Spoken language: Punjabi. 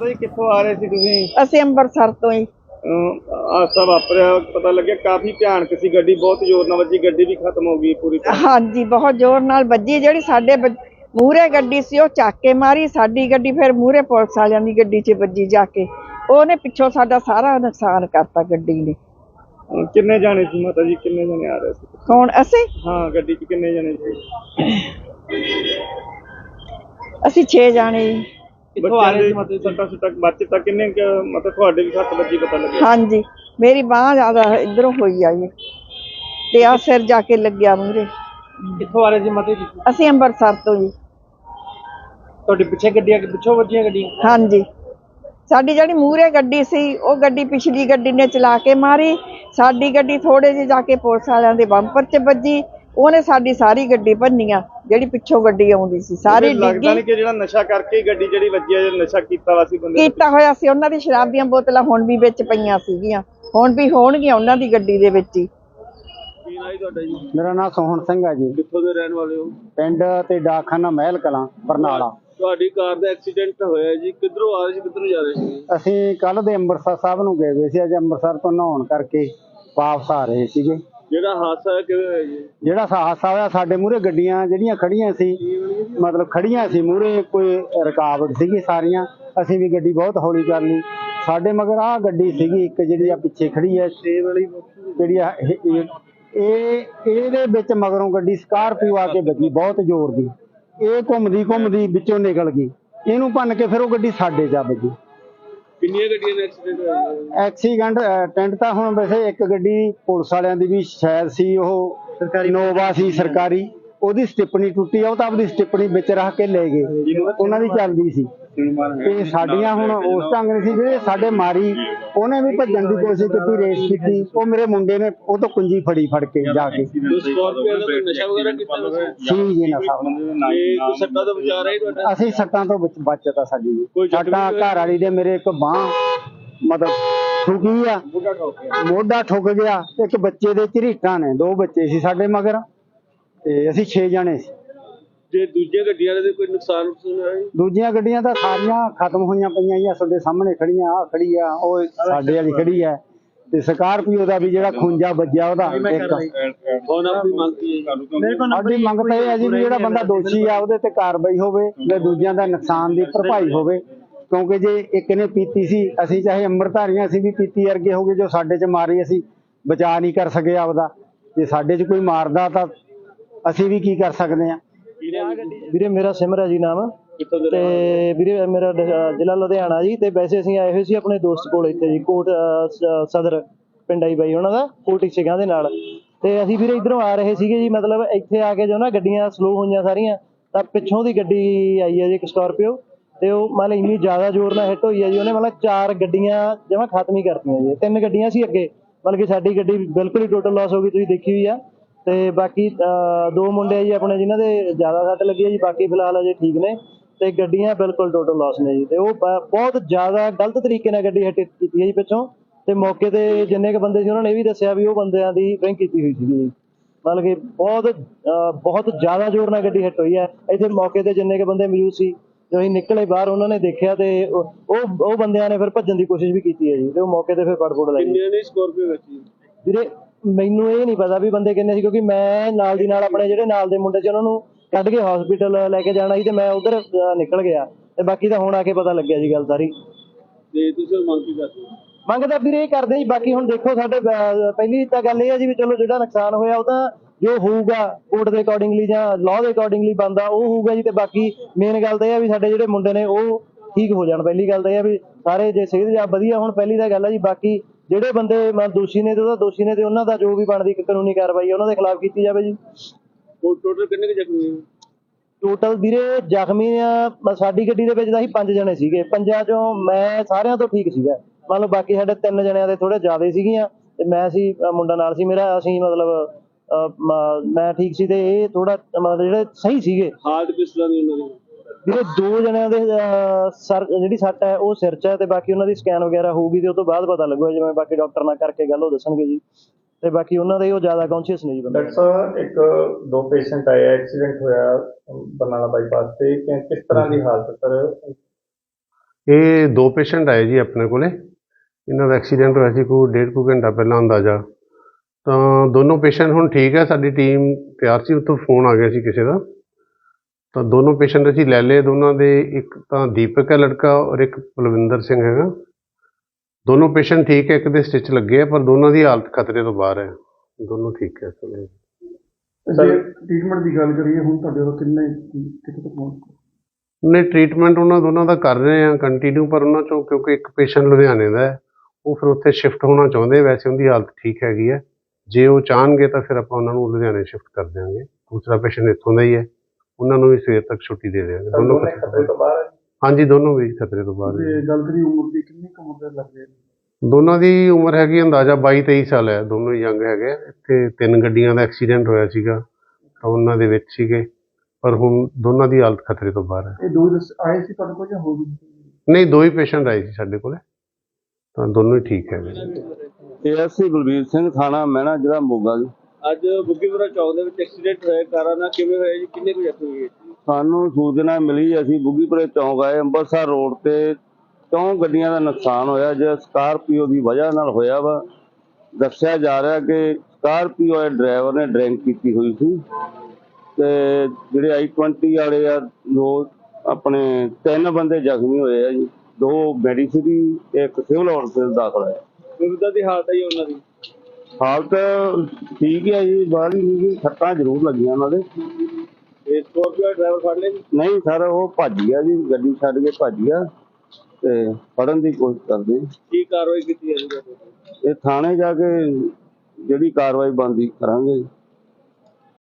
ਆ ਰਹੇ ਸੀ ਤੁਸੀਂ? ਅਸੀਂ ਅੰਮ੍ਰਿਤਸਰ ਤੋਂ ਹੀ। ਹਾਦਸਾ ਵਾਪਰਿਆ ਪਤਾ ਲੱਗਿਆ ਕਾਫੀ ਭਿਆਨਕ ਸੀ ਗੱਡੀ ਬਹੁਤ ਜ਼ੋਰ ਨਾਲ ਵੱਜੀ ਗੱਡੀ ਵੀ ਖਤਮ ਹੋ ਗਈ ਪੂਰੀ ਤਰ੍ਹਾਂ। ਹਾਂਜੀ ਬਹੁਤ ਜ਼ੋਰ ਨਾਲ ਵੱਜੀ ਜਿਹੜੀ ਸਾਡੇ ਮੂਹਰੇ ਗੱਡੀ ਸੀ ਉਹ ਚੱਕ ਕੇ ਮਾਰੀ ਸਾਡੀ ਗੱਡੀ ਫਿਰ ਮੂਹਰੇ ਪੁਲਿਸ ਵਾਲਿਆਂ ਦੀ ਗੱਡੀ 'ਚ ਵੱਜੀ ਜਾ ਕੇ। ਉਹਨੇ ਪਿੱਛੋਂ ਸਾਡਾ ਸਾਰਾ ਨੁਕਸਾਨ ਕਰਤਾ ਗੱਡੀ ਨੇ। ਕਿੰਨੇ ਜਾਣੇ ਸੀ ਮਾਤਾ ਜੀ? ਕਿੰਨੇ ਜਾਣੇ ਆ ਰਹੇ ਸੀ? ਕੌਣ? ਅਸੀਂ? ਹਾਂ ਗੱਡੀ 'ਚ ਕਿੰਨੇ ਜਾਣੇ ਸੀ? ਅਸੀਂ 6 ਜਾਣੇ ਜੀ। ਬੱਚਿਆਂ ਦੇ ਸੱਟਾਂ ਸੁੱਟਾਂ ਬੱਚੇ ਤਾਂ ਕਿੰਨੇ ਕੁ, ਮਤਲਬ ਤੁਹਾਡੇ ਵੀ ਸੱਟ ਵੱਜੀ ਪਤਾ ਲੱਗਿਆ? ਹਾਂਜੀ ਮੇਰੀ ਬਾਹ ਜ਼ਿਆਦਾ ਇਧਰੋਂ ਹੋਈ ਆ ਜੀ। ਤੇ ਆ ਸਿਰ ਜਾ ਕੇ ਲੱਗਿਆ ਮੂਹਰੇ। ਕਿੱਥੋਂ ਆ ਰਹੇ ਸੀ ਮਤੇ ਅਸੀਂ ਅੰਮ੍ਰਿਤਸਰ ਤੋਂ ਜੀ। ਤੁਹਾਡੇ ਪਿੱਛੇ ਗੱਡੀਆਂ ਪਿੱਛੋਂ ਵੱਜੀਆਂ ਗੱਡੀਆਂ? ਹਾਂਜੀ। ਸਾਡੀ ਜਿਹੜੀ ਮੂਹਰੇ ਗੱਡੀ ਸੀ ਉਹ ਗੱਡੀ ਪਿਛਲੀ ਗੱਡੀ ਨੇ ਚਲਾ ਕੇ ਮਾਰੀ। ਸਾਡੀ ਗੱਡੀ ਥੋੜੇ ਜਿਹੇ ਜਾ ਕੇ ਪੁਲਿਸ ਵਾਲਿਆਂ ਦੇ ਬੰਪਰ 'ਚ ਵੱਜੀ। ਉਹਨੇ ਸਾਡੀ ਸਾਰੀ ਗੱਡੀ ਭੰਨੀਆਂ ਜਿਹੜੀ ਪਿੱਛੋਂ ਗੱਡੀ ਆਉਂਦੀ ਸੀ ਸਾਰੀ ਲੱਗਦਾ ਨਹੀਂ ਕਿ ਜਿਹੜਾ ਨਸ਼ਾ ਕਰਕੇ ਹੀ ਗੱਡੀ ਜਿਹੜੀ ਵੱਜੀ ਹੈ ਜਿਹੜਾ ਨਸ਼ਾ ਕੀਤਾ ਵਾ ਸੀ ਬੰਦੇ ਨੇ। ਕੀਤਾ ਹੋਇਆ ਸੀ ਉਹਨਾਂ ਦੀ ਸ਼ਰਾਬ ਦੀਆਂ ਬੋਤਲਾਂ ਹੁਣ ਵੀ ਵਿੱਚ ਪਈਆਂ ਸੀਗੀਆਂ ਹੁਣ ਵੀ ਹੋਣਗੀਆਂ ਉਹਨਾਂ ਦੀ ਗੱਡੀ ਦੇ ਵਿੱਚ ਹੀ। ਕੀ ਨਾਂ ਜੀ ਤੁਹਾਡਾ ਜੀ? ਮੇਰਾ ਨਾਮ ਸੋਹਣ ਸਿੰਘ ਹੈ ਜੀ। ਕਿੱਥੋਂ ਦੇ ਰਹਿਣ ਵਾਲੇ ਹੋ? ਪਿੰਡ ਤੇ ਡਾਕਖਾਨਾ ਮਹਿਲ ਕਲਾਂ ਬਰਨਾਲਾ। ਤੁਹਾਡੀ ਕਾਰ ਦਾ ਐਕਸੀਡੈਂਟ ਹੋਇਆ ਜੀ ਕਿੱਧਰੋਂ ਆ ਰਹੇ ਸੀ ਕਿੱਧਰੋਂ ਜਾ ਰਹੇ ਸੀ? ਅਸੀਂ ਕੱਲ ਦੇ ਅੰਮ੍ਰਿਤਸਰ ਸਾਹਿਬ ਨੂੰ ਗਏ ਹੋਏ ਸੀ ਅੱਜ ਅੰਮ੍ਰਿਤਸਰ ਤੋਂ ਨਹਾਉਣ ਕਰਕੇ ਵਾਪਸ ਆ ਰਹੇ ਸੀਗੇ। ਜਿਹੜਾ ਹਾਦਸਾ ਹੈ ਕਿਵੇਂ ਹੋਇਆ ਜੀ? ਜਿਹੜਾ ਹਾਦਸਾ ਹੋਇਆ, ਸਾਡੇ ਮੂਹਰੇ ਗੱਡੀਆਂ ਜਿਹੜੀਆਂ ਖੜੀਆਂ ਸੀ, ਮਤਲਬ ਖੜੀਆਂ ਸੀ ਮੂਹਰੇ, ਕੋਈ ਰੁਕਾਵਟ ਸੀਗੀ ਸਾਰੀਆਂ, ਅਸੀਂ ਵੀ ਗੱਡੀ ਬਹੁਤ ਹੌਲੀ ਕਰ ਲਈ। ਸਾਡੇ ਮਗਰ ਆਹ ਗੱਡੀ ਸੀਗੀ, ਇੱਕ ਜਿਹੜੀ ਆ ਪਿੱਛੇ ਖੜੀ ਹੈ ਛੇ ਵਾਲੀ ਜਿਹੜੀ ਆ ਇਹ- ਇਹ ਇਹ- ਇਹਦੇ ਵਿੱਚ ਮਗਰੋਂ ਗੱਡੀ ਸਕਾਰਪੀਓ ਆ ਕੇ ਵੱਜੀ, ਬਹੁਤ ਜ਼ੋਰ ਦੀ। ਇਹ ਘੁੰਮਦੀ ਘੁੰਮਦੀ ਵਿੱਚੋਂ ਨਿਕਲ ਗਈ। ਇਹਨੂੰ ਭੰਨ ਕੇ ਫਿਰ ਉਹ ਗੱਡੀ ਸਾਡੇ ਜਾ ਵੱਜੀ। ਕਿੰਨੀਆਂ ਗੱਡੀਆਂ ਦਾ ਐਕਸੀਡੈਂਟ ਹੋਇਆ? ਐਕਸੀਡੈਂਟ ਟੈਂਟ ਤਾਂ ਹੁਣ ਵੈਸੇ ਇੱਕ ਗੱਡੀ ਪੁਲਿਸ ਵਾਲਿਆਂ ਦੀ ਵੀ ਸ਼ਾਇਦ ਸੀ ਉਹ ਸਰਕਾਰੀ ਨੋਵਾ ਸੀ ਸਰਕਾਰੀ ਉਹਦੀ ਸਟਿੱਪਣੀ ਟੁੱਟੀ ਆ, ਉਹ ਤਾਂ ਆਪਦੀ ਸਟਿੱਪਣੀ ਵਿੱਚ ਰੱਖ ਕੇ ਲੈ ਗਏ। ਉਹਨਾਂ ਦੀ ਚੱਲਦੀ ਸੀ। ਤੇ ਸਾਡੀਆਂ ਹੁਣ ਉਸ ਢੰਗ ਨਹੀਂ ਸੀ, ਜਿਹੜੇ ਸਾਡੇ ਮਾਰੀ, ਉਹਨੇ ਵੀ ਭੱਜਣ ਦੀ ਕੋਸ਼ਿਸ਼ ਕੀਤੀ, ਰੇਸ ਕੀਤੀ। ਉਹ ਮੇਰੇ ਮੁੰਡੇ ਨੇ, ਉਹ ਤੋਂ ਕੁੰਜੀ ਫੜੀ ਫੜ ਕੇ ਜਾ ਕੇ। ਸੀ ਜੀ ਨਾ ਸਾਹਿਬ ਅਸੀਂ ਸੱਟਾਂ ਤੋਂ ਬਚ- ਬਚਤ ਆ ਸਾਡੀ ਜੀ ਸੱਟਾਂ ਘਰ ਵਾਲੀ ਦੇ ਮੇਰੇ ਇੱਕ ਬਾਹ, ਮਤਲਬ ਠੁਕੀ ਆ। ਮੋਢਾ ਠੁਕ ਗਿਆ। ਇੱਕ ਬੱਚੇ ਦੇ ਝਰੀਟਾਂ ਨੇ, ਦੋ ਬੱਚੇ ਸੀ ਸਾਡੇ ਮਗਰ। ਤੇ ਅਸੀਂ 6 ਜਣੇ ਸੀ। ਜੇ ਦੂਜੀਆਂ ਗੱਡੀਆਂ ਦੇ ਕੋਈ ਨੁਕਸਾਨ ਨੁਕਸਾਨ ਹੋਇਆ ਜੀ? ਦੂਜੀਆਂ ਗੱਡੀਆਂ ਤਾਂ ਸਾਰੀਆਂ ਖਤਮ ਹੋਈਆਂ ਪਈਆਂ ਜੀ ਆਹ ਤੁਹਾਡੇ ਸਾਹਮਣੇ ਖੜੀਆਂ ਆ ਖੜੀ ਆ ਉਹ ਸਾਡੇ ਵਾਲੀ ਖੜੀ ਆ। ਤੇ ਸਕਾਰਪੀਓ ਦਾ ਵੀ ਜਿਹੜਾ ਖੁੰਝਾ ਵੱਜਿਆ ਉਹਦਾ ਇੱਕ। ਹੁਣ ਆਪਣੀ ਮੰਗ ਕੀ ਹੈ ਸਾਡੀ ਮੰਗ ਤਾਂ ਇਹ ਹੈ ਜੀ ਵੀ ਜਿਹੜਾ ਬੰਦਾ ਦੋਸ਼ੀ ਆ ਉਹਦੇ ਤੇ ਕਾਰਵਾਈ ਹੋਵੇ ਤੇ ਦੂਜਿਆਂ ਦਾ ਨੁਕਸਾਨ ਦੀ ਭਰਪਾਈ ਹੋਵੇ। ਕਿਉਂਕਿ ਜੇ ਇੱਕ ਨੇ ਪੀਤੀ ਸੀ ਅਸੀਂ ਚਾਹੇ ਅੰਮ੍ਰਿਤਧਾਰੀਆਂ ਅਸੀਂ ਵੀ ਪੀਤੀ ਵਰਗੇ ਹੋਗੇ ਜੋ ਸਾਡੇ 'ਚ ਮਾਰੀ ਅਸੀਂ ਬਚਾ ਨਹੀਂ ਕਰ ਸਕੇ ਆਪਦਾ। ਜੇ ਸਾਡੇ 'ਚ ਕੋਈ ਮਾਰਦਾ ਤਾਂ ਅਸੀਂ ਵੀ ਕੀ ਕਰ ਸਕਦੇ ਆ ਵੀਰੇ ਮੇਰਾ ਸਿਮਰ ਹੈ ਜੀ ਨਾਮ। ਤੇ ਵੀਰੇ ਮੇਰਾ ਡ- ਜ਼ਿਲ੍ਹਾ ਲੁਧਿਆਣਾ ਜੀ। ਤੇ ਵੈਸੇ ਅਸੀਂ ਆਏ ਹੋਏ ਸੀ ਆਪਣੇ ਦੋਸਤ ਕੋਲ ਇੱਥੇ ਜੀ ਕੋਟ ਅਹ, ਸ- ਸਦਰ ਪਿੰਡ ਆਈ ਬਾਈ ਉਹਨਾਂ ਦਾ ਕੋਟੀ ਸਿੰਘਾਂ ਦੇ ਨਾਲ। ਤੇ ਅਸੀਂ ਵੀਰੇ ਇਧਰੋਂ ਆ ਰਹੇ ਸੀਗੇ ਜੀ ਮਤਲਬ ਇੱਥੇ ਆ ਕੇ ਜੋ ਨਾ ਗੱਡੀਆਂ ਸਲੋ ਹੋਈਆਂ ਸਾਰੀਆਂ ਤਾਂ ਪਿੱਛੋਂ ਦੀ ਗੱਡੀ ਆਈ ਹੈ ਜੀ ਇੱਕ ਸਕਾਰਪੀਓ ਤੇ ਉਹ ਮਤਲਬ ਇੰਨੀ ਜ਼ਿਆਦਾ ਜ਼ੋਰ ਨਾਲ ਹਿੱਟ ਹੋਈ ਹੈ ਜੀ ਉਹਨੇ ਮਤਲਬ ਚਾਰ ਗੱਡੀਆਂ ਜਮਾਂ ਖਤਮ ਹੀ ਕਰਤੀਆਂ ਜੀ। ਤਿੰਨ ਗੱਡੀਆਂ ਸੀ ਅੱਗੇ। ਮਤਲਬ ਕਿ ਸਾਡੀ ਗੱਡੀ ਬਿਲਕੁਲ ਹੀ ਟੋਟਲ ਲਾਸ ਹੋ ਗਈ ਤੁਸੀਂ ਦੇਖੀ ਹੋਈ ਆ। ਤੇ ਬਾਕੀ ਦੋ ਮੁੰਡੇ ਜੀ ਆਪਣੇ ਜਿਨ੍ਹਾਂ ਦੇ ਜ਼ਿਆਦਾ ਸੱਟ ਲੱਗੀ ਹੈ ਜੀ ਬਾਕੀ ਫਿਲਹਾਲ ਅਜੇ ਠੀਕ ਨੇ ਤੇ ਗੱਡੀਆਂ ਬਿਲਕੁਲ ਟੋਟਲ ਲਾਸ ਨੇ ਜੀ। ਤੇ ਉਹ ਬਹੁਤ ਜ਼ਿਆਦਾ ਗਲਤ ਤਰੀਕੇ ਨਾਲ ਗੱਡੀ ਹਿੱਟ ਕੀਤੀ ਹੈ ਜੀ ਪਿੱਛੋਂ ਤੇ ਮੌਕੇ ਤੇ ਜਿੰਨੇ ਕ ਬੰਦੇ ਸੀ ਉਹਨਾਂ ਨੇ ਇਹ ਵੀ ਦੱਸਿਆ ਵੀ ਉਹ ਬੰਦਿਆਂ ਦੀ ਡਰਿੰਕ ਕੀਤੀ ਹੋਈ ਸੀਗੀ ਜੀ। ਮਤਲਬ ਕਿ ਬਹੁਤ ਬਹੁਤ ਜ਼ਿਆਦਾ ਜ਼ੋਰ ਨਾਲ ਗੱਡੀ ਹਿੱਟ ਹੋਈ ਹੈ ਇੱਥੇ ਮੌਕੇ ਤੇ ਜਿੰਨੇ ਕ ਬੰਦੇ ਮੌਜੂਦ ਸੀ ਜੋ ਅਸੀਂ ਨਿਕਲੇ ਬਾਹਰ ਉਹਨਾਂ ਨੇ ਦੇਖਿਆ ਤੇ ਉਹ ਉਹ ਬੰਦਿਆਂ ਨੇ ਫਿਰ ਭੱਜਣ ਦੀ ਕੋਸ਼ਿਸ਼ ਵੀ ਕੀਤੀ ਹੈ ਜੀ ਤੇ ਉਹ ਮੌਕੇ ਤੇ ਫਿਰ ਫੜਫੜ ਲੱਗੀ ਕਿੰਨੇ ਨੇ ਸਕਾਰਪੀਓ ਵਿੱਚ ਜੀ? ਵੀਰੇ ਮੈਨੂੰ ਇਹ ਨਹੀਂ ਪਤਾ ਵੀ ਬੰਦੇ ਕਿੰਨੇ ਸੀ ਕਿਉਂਕਿ ਮੈਂ ਨਾਲ ਦੀ ਨਾਲ ਆਪਣੇ ਜਿਹੜੇ ਨਾਲ ਦੇ ਮੁੰਡੇ ਸੀ ਉਹਨਾਂ ਨੂੰ ਕੱਢ ਕੇ ਹਸਪੀਟਲ ਲੈ ਕੇ ਜਾਣਾ ਸੀ ਤੇ ਮੈਂ ਉਧਰ ਨਿਕਲ ਗਿਆ। ਤੇ ਬਾਕੀ ਤਾਂ ਹੁਣ ਆ ਕੇ ਪਤਾ ਲੱਗਿਆ ਜੀ ਗੱਲ ਸਾਰੀ। ਤੇ ਤੁਸੀਂ ਮੰਗ ਕੀ ਕਰਦੇ ਹੋ? ਮੰਗ ਤਾਂ ਵੀਰੇ ਇਹ ਕਰਦੇ ਜੀ ਬਾਕੀ ਹੁਣ ਦੇਖੋ ਸਾਡੇ ਪਹਿਲੀ ਤਾਂ ਗੱਲ ਇਹ ਹੈ ਜੀ ਵੀ ਚਲੋ ਜਿਹੜਾ ਨੁਕਸਾਨ ਹੋਇਆ ਉਹ ਤਾਂ ਜੋ ਹੋਊਗਾ ਕੋਰਟ ਦੇ ਅਕੋਰਡਿੰਗਲੀ ਜਾਂ ਲਾਅ ਦੇ ਅਕੋਰਡਿੰਗਲੀ ਬੰਦਾ ਉਹ ਹੋਊਗਾ ਜੀ ਤੇ ਬਾਕੀ ਮੇਨ ਗੱਲ ਤਾਂ ਇਹ ਆ ਵੀ ਸਾਡੇ ਜਿਹੜੇ ਮੁੰਡੇ ਨੇ ਉਹ ਠੀਕ ਹੋ ਜਾਣ। ਪਹਿਲੀ ਗੱਲ ਤਾਂ ਇਹ ਆ ਵੀ ਸਾਰੇ ਜੇ ਸਿਹਤ ਜਾਂ ਵਧੀਆ ਹੁਣ ਪਹਿਲੀ ਤਾਂ ਗੱਲ ਹੈ ਜੀ ਬਾਕੀ ਜਿਹੜੇ ਬੰਦੇ ਮਨ ਦੋਸ਼ੀ ਨੇ ਤੇ ਉਹਦਾ ਦੋਸ਼ੀ ਨੇ ਤੇ ਉਹਨਾਂ ਦਾ ਜੋ ਵੀ ਬਣਦੀ ਕਾਨੂੰਨੀ ਕਾਰਵਾਈ ਹੈ ਉਹਨਾਂ ਦੇ ਖਿਲਾਫ ਕੀਤੀ ਜਾਵੇ ਜੀ। ਟੋਟਲ ਕਿੰਨੇ ਜ਼ਖਮੀ ਹੋਏ? ਟੋਟਲ ਵੀਰੇ ਜ਼ਖਮੀ ਆ ਮ- ਸਾਡੀ ਗੱਡੀ ਦੇ ਵਿੱਚ ਤਾਂ ਅਸੀਂ ਪੰਜ ਜਣੇ ਸੀਗੇ। ਪੰਜਾਂ ਚੋਂ ਮੈਂ ਸਾਰਿਆਂ ਤੋਂ ਠੀਕ ਸੀਗਾ। ਮੰਨ ਲਓ ਬਾਕੀ ਸਾਡੇ ਤਿੰਨ ਜਣਿਆਂ ਦੇ ਥੋੜੇ ਜ਼ਿਆਦਾ ਸੀਗੀਆਂ ਤੇ ਮੈਂ ਸੀ ਮੁੰਡਾ ਨਾਲ ਸੀ ਮੇਰਾ ਅਸੀਂ ਮਤਲਬ ਮ- ਮੈਂ ਠੀਕ ਸੀ ਤੇ ਇਹ ਥੋੜਾ ਮਤਲਬ ਜਿਹੜੇ ਸਹੀ ਸੀਗੇ। ਹਾਲਤ ਕਿਸ ਤਰ੍ਹਾਂ ਦੀ ਉਹਨਾਂ ਦੀ? ਵੀਰੇ ਦੋ ਜਣਿਆਂ ਦੇ ਸਰ ਜਿਹੜੀ ਸੱਟ ਹੈ ਉਹ ਸਿਰ 'ਚ ਹੈ ਤੇ ਬਾਕੀ ਉਹਨਾਂ ਦੀ ਸਕੈਨ ਵਗੈਰਾ ਹੋਊਗੀ ਤੇ ਉਹ ਤੋਂ ਬਾਅਦ ਪਤਾ ਲੱਗੂਗਾ ਜਿਵੇਂ ਬਾਕੀ ਡਾਕਟਰ ਨਾਲ ਕਰਕੇ ਗੱਲ ਉਹ ਦੱਸਣਗੇ ਜੀ। ਤੇ ਬਾਕੀ ਉਹਨਾਂ ਦੇ ਉਹ ਜ਼ਿਆਦਾ ਕੌਨਸ਼ੀਅਸ ਨੇ ਜੀ ਬੰਦੇ। ਡਾਕਟਰ ਸਾਹਿਬ ਇੱਕ ਦੋ ਪੇਸ਼ੈਂਟ ਆਏ ਐਕਸੀਡੈਂਟ ਹੋਇਆ ਬਰਨਾਲਾ ਬਾਈਪਾਸ ਤੇ ਕਿ- ਕਿਸ ਤਰ੍ਹਾਂ ਦੀ ਹਾਲਤ ਸਰ? ਇਹ ਦੋ ਪੇਸ਼ੈਂਟ ਆਏ ਜੀ ਆਪਣੇ ਕੋਲੇ। ਇਹਨਾਂ ਦਾ ਐਕਸੀਡੈਂਟ ਹੋਇਆ ਸੀ ਕੋਈ ਡੇਢ ਕੁ ਘੰਟਾ ਪਹਿਲਾਂ ਅੰਦਾਜ਼ਾ। ਤਾਂ ਦੋਨੋਂ ਪੇਸ਼ੈਂਟ ਹੁਣ ਠੀਕ ਹੈ ਸਾਡੀ ਟੀਮ ਤਿਆਰ ਸੀ ਉੱਥੋਂ ਫੋਨ ਆ ਗਿਆ ਸੀ ਕਿਸੇ ਦਾ। ਤਾਂ ਦੋਨੋਂ ਪੇਸ਼ੈਂਟ ਅਸੀਂ ਲੈ ਲਏ ਦੋਨਾਂ ਦੇ ਇੱਕ ਤਾਂ ਦੀਪਕ ਹੈ ਲੜਕਾ ਔਰ ਇੱਕ ਪਲਵਿੰਦਰ ਸਿੰਘ ਹੈਗਾ। ਦੋਨੋਂ ਪੇਸ਼ੈਂਟ ਠੀਕ ਹੈ ਇੱਕ ਦੇ ਸਟਿਚ ਲੱਗੇ ਆ ਪਰ ਦੋਨਾਂ ਦੀ ਹਾਲਤ ਖਤਰੇ ਤੋਂ ਬਾਹਰ ਹੈ। ਦੋਨੋਂ ਠੀਕ ਹੈ ਵੇਲੇ ਜੇ ਟ੍ਰੀਟਮੈਂਟ ਦੀ ਗੱਲ ਕਰੀਏ ਹੁਣ ਤੁਹਾਡੇ ਕੋਲ ਕਿੰਨੇ ਕਿੱਥੇ ਤੱਕ ਪਹੁੰਚ ਨੇ ਟ੍ਰੀਟਮੈਂਟ ਉਹਨਾਂ ਦੋਨਾਂ ਦਾ ਕਰ ਰਹੇ ਆ ਕੰਟੀਨਿਊ ਪਰ ਉਹਨਾਂ ਚੋਂ ਕਿਉਂਕਿ ਇੱਕ ਪੇਸ਼ੈਂਟ ਲੁਧਿਆਣੇ ਦਾ ਹੈ ਉਹ ਫਿਰ ਉੱਥੇ ਸ਼ਿਫਟ ਹੋਣਾ ਚਾਹੁੰਦੇ ਵੈਸੇ ਉਹਦੀ ਹਾਲਤ ਠੀਕ ਹੈਗੀ ਹੈ। ਜੇ ਉਹ ਚਾਹਣਗੇ ਤਾਂ ਫਿਰ ਆਪਾਂ ਉਹਨਾਂ ਨੂੰ ਲੁਧਿਆਣੇ ਸ਼ਿਫਟ ਕਰ ਦਿਆਂਗੇ। ਦੂਸਰਾ ਪੇਸ਼ੈਂਟ ਇੱਥੋਂ ਦਾ ਹੀ ਹੈ। ਉਹਨਾਂ ਨੂੰ ਵੀ ਸਵੇਰ ਤੱਕ ਛੁੱਟੀ ਦੇ ਦਿਆਂਗੇ। ਦੋਨੋਂ ਦੋਨੇ ਖਤਰੇ ਤੋਂ ਬਾਹਰ ਹੈ ਹਾਂਜੀ ਦੋਨੋਂ ਵੀ ਖਤਰੇ ਤੋਂ ਬਾਹਰ ਜੇ। ਗੱਲ ਕਰੀਏ ਉਮਰ ਦੀ ਕਿੰਨੀ ਕੁ ਉਮਰ ਦੇ ਲੱਗਦੇ ਦੋਨਾਂ ਦੀ ਉਮਰ ਹੈਗੀ ਅੰਦਾਜ਼ਾ 22 23 ਸਾਲ ਹੈ। ਦੋਨੋਂ ਹੀ ਯੰਗ ਹੈਗੇ ਆ। ਇੱਥੇ ਤਿੰਨ ਗੱਡੀਆਂ ਦਾ ਐਕਸੀਡੈਂਟ ਹੋਇਆ ਸੀਗਾ ਤਾਂ ਉਹਨਾਂ ਦੇ ਵਿੱਚ ਸੀਗੇ। ਪਰ ਹੁਣ ਦੋਨਾਂ ਦੀ ਹਾਲਤ ਖਤਰੇ ਤੋਂ ਬਾਹਰ ਹੈ। ਇਹ ਦੋ ਦੱਸ ਆਏ ਸੀ ਤੁਹਾਡੇ ਕੋਲ ਜਾਂ ਹੋ ਗਈ ਨਹੀਂ ਦੋ ਹੀ ਪੇਸ਼ੈਂਟ ਆਏ ਸੀ ਸਾਡੇ ਕੋਲੇ। ਤਾਂ ਦੋਨੋਂ ਹੀ ਠੀਕ ਹੈਗੇ। ਏਐਸਸੀ ਬਲਬੀਰ ਸਿੰਘ ਥਾਣਾ ਮਹਿਣਾ ਜ਼ਿਲ੍ਹਾ ਮੋਗਾ ਜੀ। ਅੱਜ ਬੁੱਗੀਪੁਰਾ ਚੌਕ ਦੇ ਵਿੱਚ ਐਕਸੀਡੈਂਟ ਹੋਇਆ ਕਾਰਾਂ ਨਾਲ ਕਿਵੇਂ ਹੋਇਆ ਜੀ? ਕਿੰਨੇ ਕੁ ਜ਼ਖਮੀ ਹੋਏ ਜੀ ਸਾਨੂੰ ਸੂਚਨਾ ਮਿਲੀ ਅਸੀਂ ਬੁੱਗੀਪੁਰੇ ਚੌਂਕ ਆਏ ਅੰਮ੍ਰਿਤਸਰ ਰੋਡ ਤੇ ਚੌਂ ਗੱਡੀਆਂ ਦਾ ਨੁਕਸਾਨ ਹੋਇਆ ਜੇ ਸਕਾਰਪੀਓ ਦੀ ਵਜ੍ਹਾ ਨਾਲ ਹੋਇਆ ਵਾ। ਦੱਸਿਆ ਜਾ ਰਿਹਾ ਕਿ ਸਕਾਰਪੀਓ ਦੇ ਡਰਾਈਵਰ ਨੇ ਡਰਿੰਕ ਕੀਤੀ ਹੋਈ ਸੀ ਤੇ ਜਿਹੜੇ ਆਈ 20 ਵਾਲੇ ਆ ਦੋ ਆਪਣੇ ਤਿੰਨ ਬੰਦੇ ਜ਼ਖਮੀ ਹੋਏ ਆ ਜੀ। ਦੋ ਮੈਡੀਸਿਟੀ ਤੇ ਇੱਕ ਸਿਵਲ ਹਸਪਤਾਲ ਦਾਖਲ ਹੈ ਵਿਵਧਾ ਦੀ ਹਾਲਤ ਹੈ ਜੀ ਉਹਨਾਂ ਦੀ। ਹਾਲਤ ਠੀਕ ਹੈ ਜੀ ਬਾਹਰ ਹੀ ਨਹੀਂ ਸੱਟਾਂ ਜ਼ਰੂਰ ਲੱਗੀਆਂ ਉਹਨਾਂ ਦੇ ਤੇ ਸਕੋਰਪੀਓ ਡਰਾਈਵਰ ਫੜ ਲਏ ਜੀ ਨਹੀਂ ਸਰ ਉਹ ਭੱਜ ਗਿਆ ਜੀ ਗੱਡੀ ਛੱਡ ਕੇ ਭੱਜ ਗਿਆ ਤੇ ਫੜਨ ਦੀ ਕੋਸ਼ਿਸ਼ ਕਰਦੇ। ਕੀ ਕਾਰਵਾਈ ਕੀਤੀ ਹੈ ਜੀ ਤੁਹਾਡੇ? ਇਹ ਥਾਣੇ ਜਾ ਕੇ ਜਿਹੜੀ ਕਾਰਵਾਈ ਬਣਦੀ ਕਰਾਂਗੇ